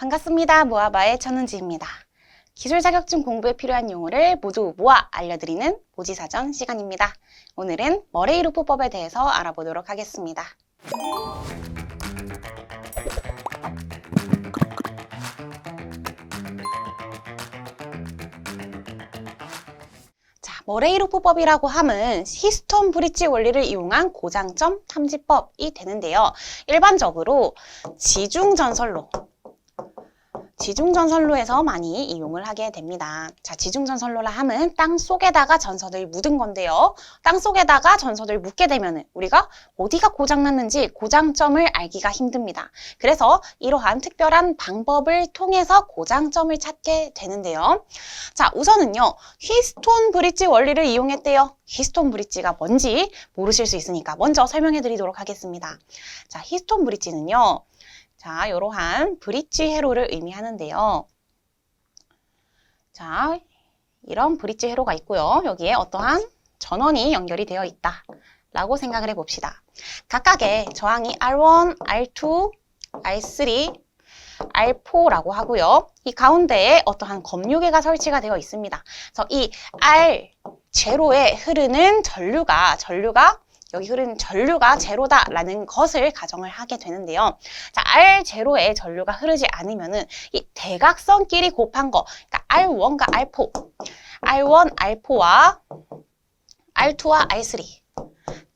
반갑습니다. 모아바의 천은지입니다. 기술 자격증 공부에 필요한 용어를 모두 모아 알려드리는 모지사전 시간입니다. 오늘은 머레이 루프법에 대해서 알아보도록 하겠습니다. 자, 머레이 루프법이라고 함은 히스톤 브릿지 원리를 이용한 고장점 탐지법이 되는데요. 일반적으로 지중 전설로 지중전선로에서 많이 이용을 하게 됩니다. 자, 지중전선로라 함은 땅 속에다가 전선을 묻은 건데요. 땅 속에다가 전선을 묻게 되면 우리가 어디가 고장났는지 고장점을 알기가 힘듭니다. 그래서 이러한 특별한 방법을 통해서 고장점을 찾게 되는데요. 자, 우선은요. 히스톤 브릿지 원리를 이용했대요. 히스톤 브릿지가 뭔지 모르실 수 있으니까 먼저 설명해 드리도록 하겠습니다. 자, 히스톤 브릿지는요. 자, 이러한 브릿지 회로를 의미하는데요. 자, 이런 브릿지 회로가 있고요. 여기에 어떠한 전원이 연결이 되어 있다. 라고 생각을 해봅시다. 각각의 저항이 R1, R2, R3, R4라고 하고요. 이 가운데에 어떠한 검유계가 설치가 되어 있습니다. 그래서 이 R 제로에 흐르는 전류가 전류가 여기 흐르는 전류가 제로다라는 것을 가정을 하게 되는데요. 자, R0에 전류가 흐르지 않으면은 이 대각선끼리 곱한 거, 그러니까 R1과 R4, R1, R4와 R2와 R3,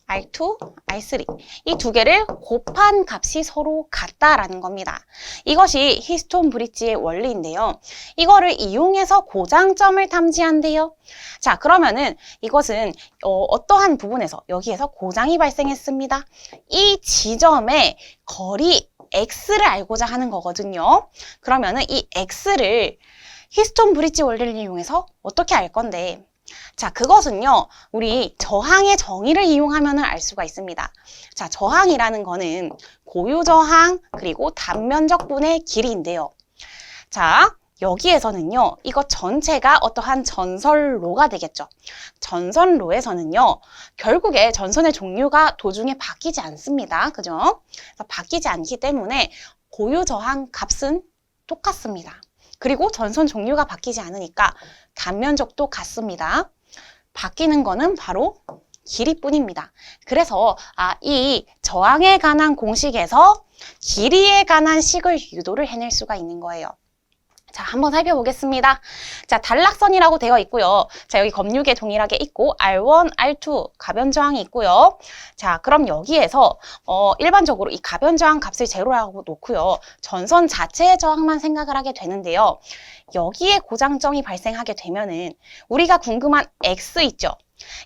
R2, R3 이 두 개를 곱한 값이 서로 같다라는 겁니다. 이것이 히스톤 브릿지의 원리인데요. 이거를 이용해서 고장점을 탐지한대요. 자, 그러면은 이것은 어, 떠한 부분에서 여기에서 고장이 발생했습니다. 이 지점의 거리 x를 알고자 하는 거거든요. 그러면은 이 x를 히스톤 브릿지 원리를 이용해서 어떻게 알 건데 자, 그것은요, 우리 저항의 정의를 이용하면 알 수가 있습니다. 자, 저항이라는 거는 고유저항, 그리고 단면적분의 길이인데요. 자, 여기에서는요, 이것 전체가 어떠한 전선로가 되겠죠. 전선로에서는요, 결국에 전선의 종류가 도중에 바뀌지 않습니다. 그죠? 바뀌지 않기 때문에 고유 저항 값은 똑같습니다. 그리고 전선 종류가 바뀌지 않으니까 단면적도 같습니다. 바뀌는 거는 바로 길이뿐입니다. 그래서 아, 이 저항에 관한 공식에서 길이에 관한 식을 유도를 해낼 수가 있는 거예요. 자, 한번 살펴보겠습니다. 자, 단락선이라고 되어 있고요. 자, 여기 검육에 동일하게 있고 R1, R2 가변 저항이 있고요. 자, 그럼 여기에서 어, 일반적으로 이 가변 저항 값을 제로라고 놓고요. 전선 자체의 저항만 생각을 하게 되는데요. 여기에 고장점이 발생하게 되면은 우리가 궁금한 X 있죠?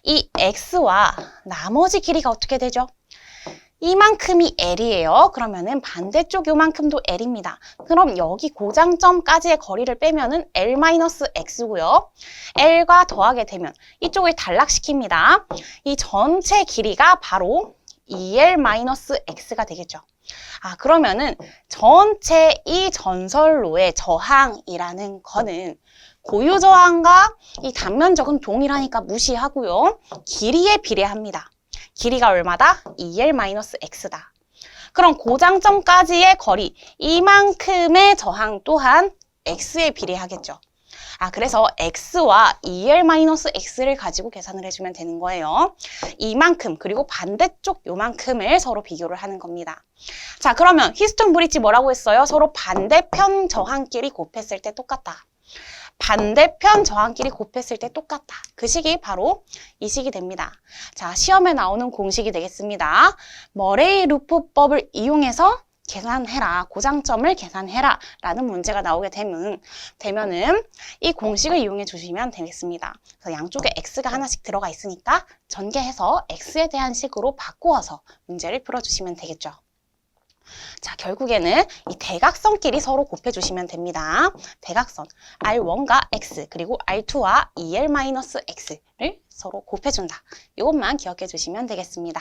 이 X와 나머지 길이가 어떻게 되죠? 이만큼이 L이에요. 그러면은 반대쪽 요만큼도 L입니다. 그럼 여기 고장점까지의 거리를 빼면은 L-X고요. L과 더하게 되면 이쪽을 단락시킵니다. 이 전체 길이가 바로 2L-X가 되겠죠. 아, 그러면은 전체 이 전설로의 저항이라는 거는 고유 저항과 이 단면적은 동일하니까 무시하고요. 길이에 비례합니다. 길이가 얼마다? 2L-X다. 그럼 고장점까지의 거리, 이만큼의 저항 또한 X에 비례하겠죠. 아, 그래서 X와 2L-X를 가지고 계산을 해주면 되는 거예요. 이만큼, 그리고 반대쪽 요만큼을 서로 비교를 하는 겁니다. 자, 그러면 히스톤 브릿지 뭐라고 했어요? 서로 반대편 저항끼리 곱했을 때 똑같다. 반대편 저항끼리 곱했을 때 똑같다. 그 식이 바로 이 식이 됩니다. 자, 시험에 나오는 공식이 되겠습니다. 머레이 루프법을 이용해서 계산해라. 고장점을 계산해라. 라는 문제가 나오게 되면, 되면은 이 공식을 이용해 주시면 되겠습니다. 그래서 양쪽에 x가 하나씩 들어가 있으니까 전개해서 x에 대한 식으로 바꾸어서 문제를 풀어주시면 되겠죠. 자, 결국에는 이 대각선끼리 서로 곱해주시면 됩니다. 대각선 R1과 X 그리고 R2와 EL-X를 서로 곱해준다. 이것만 기억해 주시면 되겠습니다.